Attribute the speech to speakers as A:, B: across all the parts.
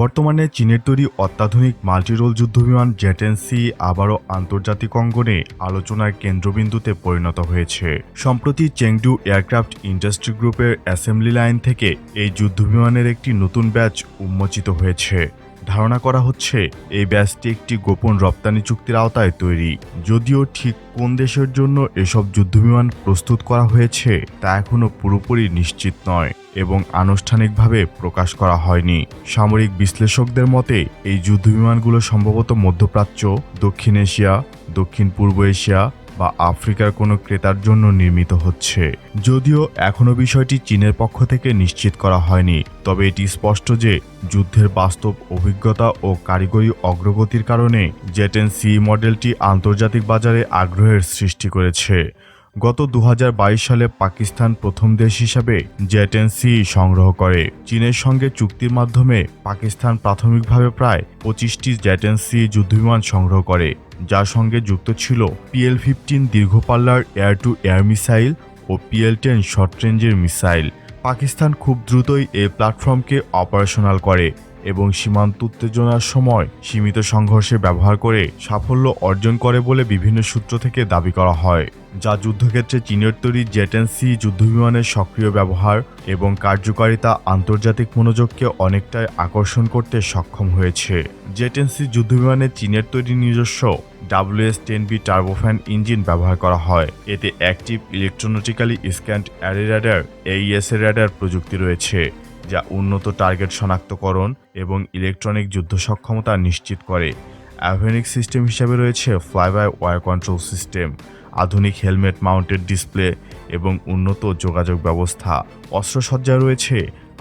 A: বর্তমানে চীনের তৈরি অত্যাধুনিক মাল্টিরোল যুদ্ধবিমান জেটেন্সি আবারও আন্তর্জাতিক অঙ্গনে আলোচনার কেন্দ্রবিন্দুতে পরিণত হয়েছে। সম্প্রতি চেংডু এয়ারক্রাফট ইন্ডাস্ট্রি গ্রুপের অ্যাসেম্বলি লাইন থেকে এই যুদ্ধবিমানের একটি নতুন ব্যাচ উন্মোচিত হয়েছে। ধারণা করা হচ্ছে, এই ব্যাচটি একটি গোপন রপ্তানি চুক্তির আওতায় তৈরি। যদিও ঠিক কোন দেশের জন্য এসব যুদ্ধবিমান প্রস্তুত করা হয়েছে, তা এখনও পুরোপুরি নিশ্চিত নয় এবং আনুষ্ঠানিকভাবে প্রকাশ করা হয়নি। সামরিক বিশ্লেষকদের মতে, এই যুদ্ধবিমানগুলো সম্ভবত মধ্যপ্রাচ্য, দক্ষিণ এশিয়া, দক্ষিণ পূর্ব এশিয়া বা আফ্রিকার কোনো ক্রেতার জন্য নির্মিত হচ্ছে। যদিও এখনও বিষয়টি চীনের পক্ষ থেকে নিশ্চিত করা হয়নি, তবে এটি স্পষ্ট যে যুদ্ধের বাস্তব অভিজ্ঞতা ও কারিগরি অগ্রগতির কারণে জেটেন সি মডেলটি আন্তর্জাতিক বাজারে আগ্রহের সৃষ্টি করেছে। গত দু হাজার বাইশ সালে পাকিস্তান প্রথম দেশ হিসাবে জেটেন সি সংগ্রহ করে। চীনের সঙ্গে চুক্তির মাধ্যমে পাকিস্তান প্রাথমিকভাবে প্রায় পঁচিশটি জেটেন সি যুদ্ধবিমান সংগ্রহ করে, যার সঙ্গে যুক্ত ছিল পিএল ফিফটিন দীর্ঘপাল্লার এয়ার টু এয়ার মিসাইল ও পিএল টেন শর্ট রেঞ্জের মিসাইল। পাকিস্তান খুব দ্রুতই এই প্ল্যাটফর্মকে অপারেশনাল করে এবং সীমান্ত উত্তেজনার সময় সীমিত সংঘর্ষে ব্যবহার করে সাফল্য অর্জন করে বলে বিভিন্ন সূত্র থেকে দাবি করা হয়, যা যুদ্ধক্ষেত্রে চীনের তৈরি জেটেন্সি যুদ্ধবিমানের সক্রিয় ব্যবহার এবং কার্যকারিতা আন্তর্জাতিক মনোযোগকে অনেকটাই আকর্ষণ করতে সক্ষম হয়েছে। জেটেন্সি যুদ্ধবিমানে চীনের তৈরি নিজস্ব WS ten B turbofan engine ব্যবহার করা হয়। এতে active electronically scanned array radar AESA radar প্রযুক্তি রয়েছে। যা উন্নত টার্গেট শনাক্তকরণ এবং ইলেকট্রনিক যুদ্ধ সক্ষমতা নিশ্চিত করে। অ্যাভেনিক সিস্টেম হিসাবে রয়েছে fly by wire control system আধুনিক হেলমেট মাউন্টেড ডিসপ্লে এবং উন্নত যোগাযোগ ব্যবস্থা। অস্ত্রসজ্জায় রয়েছে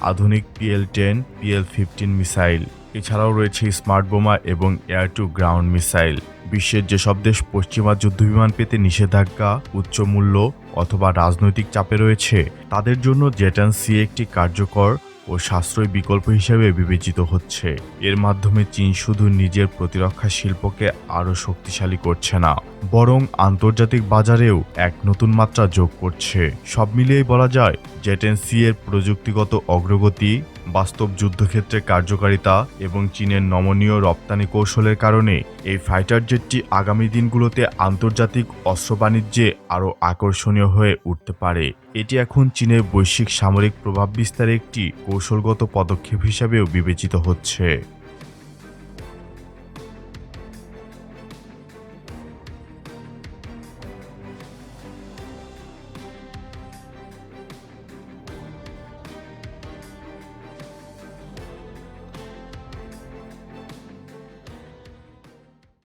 A: আধুনিক PL ten PL fifteen missile এছাড়াও রয়েছে স্মার্ট বোমা এবং এয়ার টু গ্রাউন্ড মিসাইল বিশ্বের যেসব দেশ পশ্চিমা যুদ্ধবিমান পেতে নিষেধাজ্ঞা, উচ্চ মূল্য অথবা রাজনৈতিক চাপে রয়েছে, তাদের জন্য জেটান সি একটি কার্যকর ও সাশ্রয়ী বিকল্প হিসেবে বিবেচিত হচ্ছে। এর মাধ্যমে চীন শুধু নিজের প্রতিরক্ষা শিল্পকে আরও শক্তিশালী করছে না, বরং আন্তর্জাতিক বাজারেও এক নতুন মাত্রা যোগ করছে। সব মিলিয়েই বলা যায় জেটেন সি এর প্রযুক্তিগত অগ্রগতি বাস্তব যুদ্ধক্ষেত্রে কার্যকারিতা এবং চীনের নমনীয় রপ্তানি কৌশলের কারণে এই ফাইটার জেটটি আগামী দিনগুলোতে আন্তর্জাতিক অস্ত্র বাণিজ্যে আরও আকর্ষণীয় হয়ে উঠতে পারে। এটি এখন চীনের বৈশ্বিক সামরিক প্রভাব বিস্তারে একটি কৌশলগত পদক্ষেপ হিসাবেও বিবেচিত হচ্ছে।